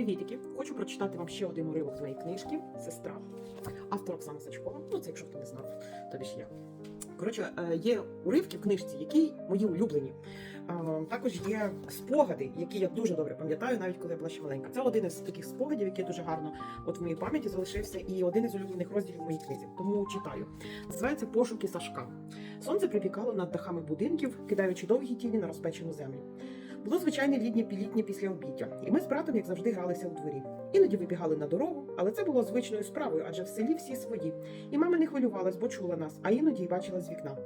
Привітики! Хочу прочитати вам ще один уривок з моєї книжки Сестра. Автор Оксана Сачкова. Ну, це якщо хто не знав, тобі ж я. Коротше, е, є уривки в книжці, які мої улюблені. Е, Також є спогади, які я дуже добре пам'ятаю, навіть коли я була ще маленька. Це один із таких спогадів, який дуже гарно от в моїй пам'яті залишився, і один із улюблених розділів в моїй книзі. Тому читаю. Називається Пошуки Сашка. Сонце припікало над дахами будинків, кидаючи довгі тіні на розпечену землю. Було звичайне літнє пілітнє після обіддя, і ми з братом, як завжди, гралися у дворі. Іноді вибігали на дорогу, але це було звичною справою, адже в селі всі свої. І мама не хвилювалась, бо чула нас, а іноді й бачила з вікна.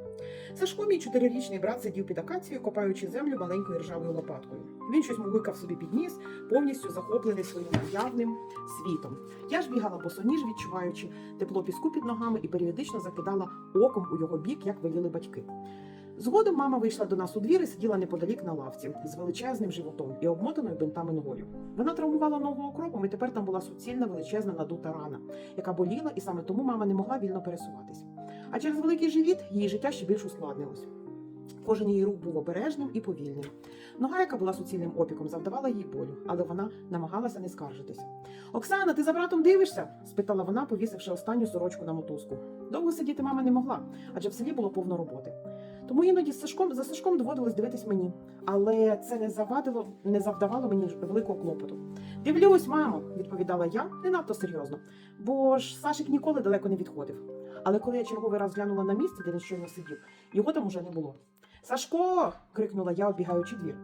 Сашко, мій чотирирічний брат, сидів під акацією, копаючи землю маленькою ржавою лопаткою. Він щось мугикав собі під ніс, повністю захоплений своїм уявним світом. Я ж бігала босоніж, відчуваючи тепло піску під ногами і періодично закидала оком у його бік, як веліли батьки. Згодом мама вийшла до нас у двір і сиділа неподалік на лавці з величезним животом і обмотаною бинтами ногою. Вона травмувала ногу окропом, і тепер там була суцільна величезна надута рана, яка боліла, і саме тому мама не могла вільно пересуватись. А через великий живіт її життя ще більш ускладнилось. Кожен її рух був обережним і повільним. Нога, яка була суцільним опіком, завдавала їй болю, але вона намагалася не скаржитися. Оксана, ти за братом дивишся? спитала вона, повісивши останню сорочку на мотузку. Довго сидіти мама не могла, адже в селі було повно роботи. Тому іноді Сашком за Сашком доводилось дивитись мені, але це не завадило, не завдавало мені великого клопоту. Дивлюсь, мамо, відповідала я не надто серйозно, бо ж Сашик ніколи далеко не відходив. Але коли я черговий раз глянула на місце, де він щойно сидів, його там уже не було. Сашко. крикнула я, оббігаючи двір.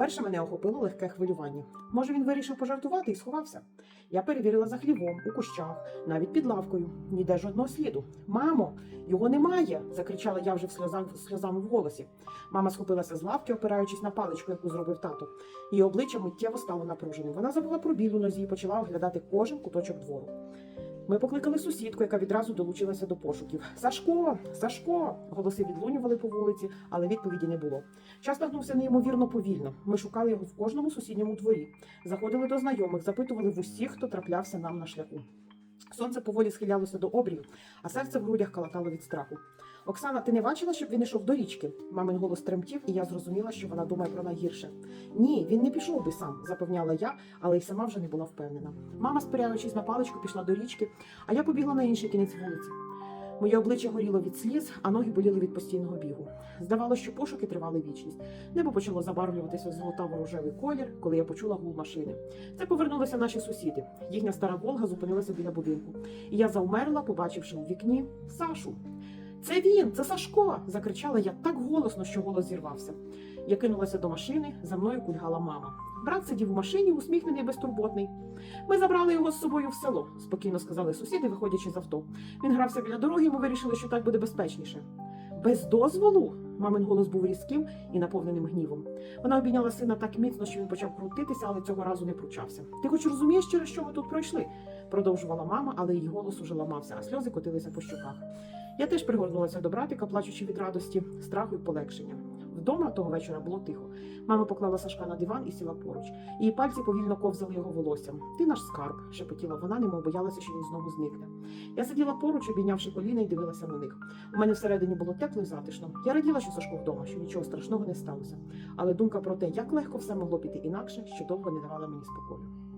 Уперше мене охопило легке хвилювання. Може, він вирішив пожартувати і сховався. Я перевірила за хлівом, у кущах, навіть під лавкою. Ніде жодного сліду. Мамо, його немає. закричала я вже в сльозам, сльозами в голосі. Мама схопилася з лавки, опираючись на паличку, яку зробив тато. Її обличчя миттєво стало напруженим. Вона забула про білу нозі і почала оглядати кожен куточок двору. Ми покликали сусідку, яка відразу долучилася до пошуків. Сашко, Сашко! Голоси відлунювали по вулиці, але відповіді не було. Час нагнувся неймовірно повільно. Ми шукали його в кожному сусідньому дворі, заходили до знайомих, запитували в усіх, хто траплявся нам на шляху. Сонце поволі схилялося до обрію, а серце в грудях калатало від страху. Оксана, ти не бачила, щоб він ішов до річки? Мамин голос тремтів, і я зрозуміла, що вона думає про найгірше. Ні, він не пішов би сам, запевняла я, але й сама вже не була впевнена. Мама, спираючись на паличку, пішла до річки, а я побігла на інший кінець вулиці. Моє обличчя горіло від сліз, а ноги боліли від постійного бігу. Здавалося, що пошуки тривали вічність. Небо почало забарвлюватися в золотаво-рожевий колір, коли я почула гул машини. Це повернулися наші сусіди. Їхня стара Волга зупинилася біля будинку. І я завмерла, побачивши у вікні Сашу. Це він, це Сашко! закричала я так голосно, що голос зірвався. Я кинулася до машини, за мною кульгала мама. Брат сидів у машині, усміхнений, безтурботний. Ми забрали його з собою в село, спокійно сказали сусіди, виходячи з авто. Він грався біля дороги, і ми вирішили, що так буде безпечніше. Без дозволу? Мамин голос був різким і наповненим гнівом. Вона обійняла сина так міцно, що він почав крутитися, але цього разу не пручався. Ти хоч розумієш, через що ми тут пройшли? продовжувала мама, але її голос уже ламався, а сльози котилися по щоках. Я теж пригорнулася до братика, плачучи від радості, страху і полегшення. Вдома того вечора було тихо. Мама поклала Сашка на диван і сіла поруч. Її пальці повільно ковзали його волоссям. Ти наш скарб, шепотіла вона, немов боялася, що він знову зникне. Я сиділа поруч, обійнявши коліна і дивилася на них. У мене всередині було тепло і затишно. Я раділа, що Сашко вдома, що нічого страшного не сталося. Але думка про те, як легко все могло піти інакше, ще довго не давала мені спокою.